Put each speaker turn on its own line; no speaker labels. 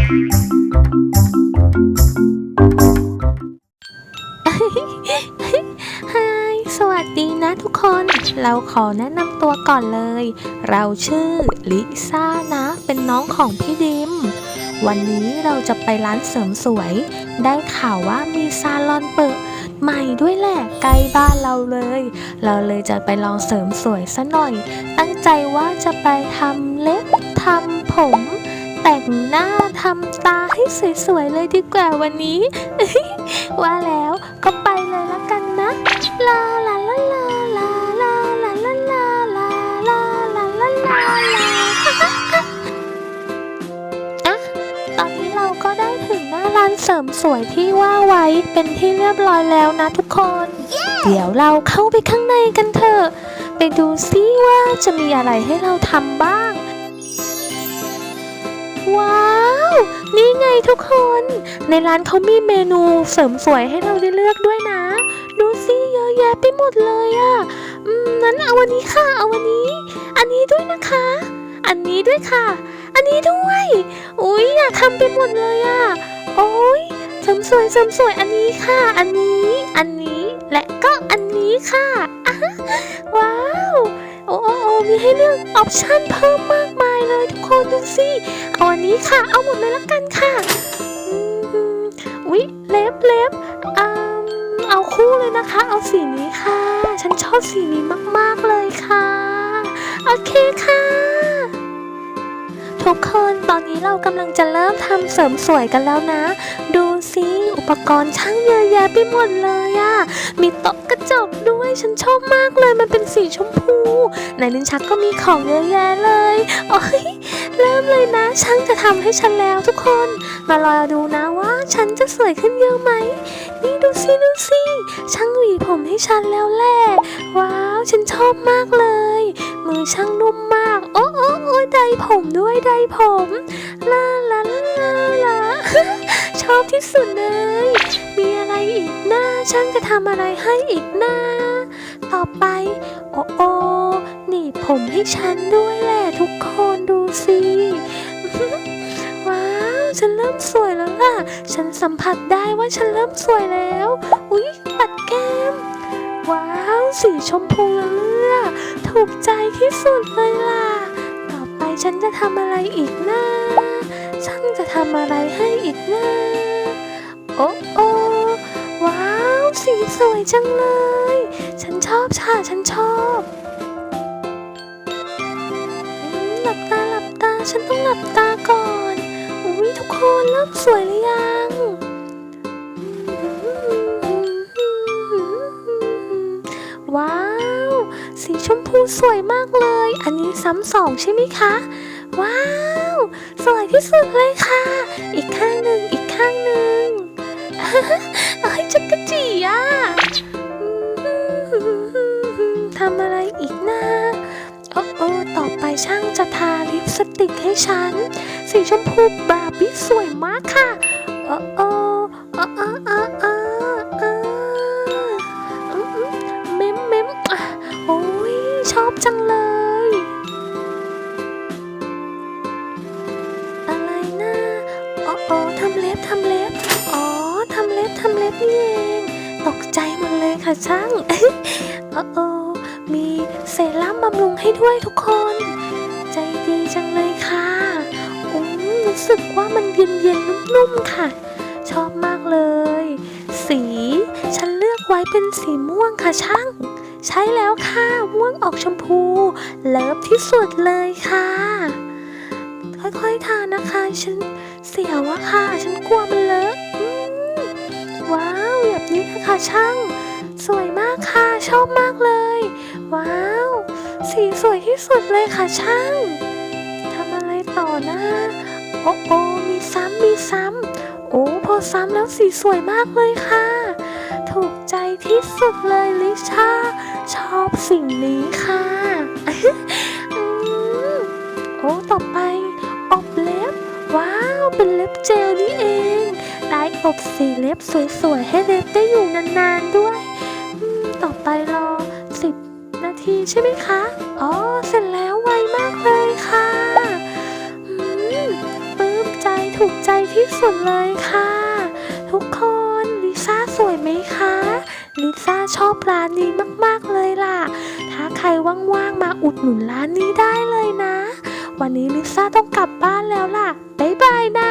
ฮายสวัสดีนะทุกคน เราขอแนะนำตัวก่อนเลย เราชื่อลิซ่านะ เป็นน้องของพี่ดิม วันนี้เราจะไปร้านเสริมสวย ได้ข่าวว่ามีซาลอนเปิดใหม่ด้วยแหละใกล้บ้านเราเลย เราเลยจะไปลองเสริมสวยซะหน่อย ตั้งใจว่าจะไปทำเล็บทำผม แต่งหน้าทำตาให้สวยๆเลยดีกว่าวันนี้ ว่าแล้วก็ไปเลยละกันนะลาลาลาลาลาลาลาลาลาลาลาลาลาลาลาอะตอนนี้เราก็ได้ถึงหน้าร้านเสริมสวยที่ว่าไว้เป็นที่เรียบร้อยแล้วนะทุกคน เดี๋ยวเราเข้าไปข้างในกันเถอะ ไปดูซิว่าจะมีอะไรให้เราทำบ้าง ว้าว นี่ไงทุกคน ในร้านเขามีเมนูเสริมสวยให้เราได้เลือกด้วยนะ ดูสิเยอะแยะไปหมดเลยอะ่ะอืมนั้นเอาวันนี้ค่ะ เอาวันนี้ อันนี้ด้วยนะคะ อันนี้ด้วยค่ะ อันนี้ด้วย อุ้ยอยากทำไปหมดเลยอะ่ะ โอ้ยเสริมสวยเสริมสวยอันนี้ค่ะ อันนี้ อันนี้ และก็อันนี้ค่ะ มีให้เลือกออปชั่นเพิ่มมากมายเลยทุกคนดูสิเอาอันนี้ค่ะ เอาหมดเลยละกันค่ะอืมอุ๊ยเล็บเล็บเอาคู่เลยนะคะ เอาสีนี้ค่ะ ฉันชอบสีนี้มากๆเลยค่ะ โอเคค่ะ ทุกคนตอนนี้เรากำลังจะเริ่มทำเสริมสวยกันแล้วนะ ดู สิอุปกรณ์ช่างเยอะแยะไปหมดเลยอะมีโต๊ะกระจกด้วยฉันชอบมากเลยมันเป็นสีชมพูในลิ้นชักก็มีของเยอะแยะเลยโอ้ยเริ่มเลยนะช่างจะทำให้ฉันแล้วทุกคน มารอดูนะว่าฉันจะสวยขึ้นเยอะไหมนี่ดูสิดูสิช่างหวีผมให้ฉันแล้วแหละว้าวฉันชอบมากเลย มือช่างนุ่มมาก โอ้โอ้โอ้ยได้ผมด้วยได้ผมลาลาลาลา ชอบที่สุดเลย มีอะไรอีกนะช่างจะทำอะไรให้อีกนะ ต่อไป โอ้โอ้หนีบผมให้ฉันด้วยแหละทุกคนดูสิว้าว ฉันเริ่มสวยแล้วล่ะ ฉันสัมผัสได้ว่าฉันเริ่มสวยแล้ว อุ๊ยปัดแก้ม ว้าว สีชมพูเลือถูกใจที่สุดเลยล่ะ ต่อไปฉันจะทำอะไรอีกนะช่างจะ ทำอะไรให้อีกนะโอ้โอ้ว้าว สีสวยจังเลย ฉันชอบค่ะฉันชอบหลับตาหลับตาฉันต้องหลับตาก่อนอุ้ยทุกคนเริ่มสวยหรือยังว้าว สีชมพูสวยมากเลย อันนี้ซ้ำสองใช่ไหมคะ ว้าว สวยที่สุดเลยค่ะ อีกข้างหนึ่งอีกข้างหนึ่งเอ้ยจักรจีอะทำอะไรอีกนะโอ้โอ้ต่อไปช่างจะทาลิปสติกให้ฉัน สีชมพูบาร์บี้สวยมากค่ะ โอ้โอ้ เลยค่ะช่างโอ้โอมีเซรั่มบำรุงให้ด้วยทุกคน ใจดีจังเลยค่ะอืมรู้สึกว่ามันเย็นเย็นนุ่มๆค่ะ ชอบมากเลย สีฉันเลือกไว้เป็นสีม่วงค่ะช่าง ใช่แล้วค่ะ ม่วงออกชมพู เลิฟที่สุดเลยค่ะ ค่อยๆทานะคะ ฉันเสียวอะค่ะ ฉันกลัวมันเลอะว้าวแบบนี้นะคะช่าง สวยมากค่ะ ชอบมากเลย ว้าว สีสวยที่สุดเลยค่ะช่างทำอะไรต่อนะ โอ้โอ้มีซ้ำมีซ้ำ โอ้พอซ้ำแล้วสีสวยมากเลยค่ะ ถูกใจที่สุดเลยลิชา ชอบสิ่งนี้ค่ะอโอ้ต่อไป อบเล็บ ว้าว เป็นเล็บเจลนี่เองได้อบสีเล็บสวยๆ ให้เล็บได้อยู่นานๆด้วย ใช่ไหมคะ อ๋อ เสร็จแล้วไวมากเลยค่ะอืมปลื้มใจถูกใจที่สุดเลยค่ะ ทุกคนลิซ่าสวยไหมคะลิซ่าชอบร้านนี้มากๆเลยล่ะ ถ้าใครว่างๆมาอุดหนุนร้านนี้ได้เลยนะ วันนี้ลิซ่าต้องกลับบ้านแล้วล่ะ บ๊ายบายนะ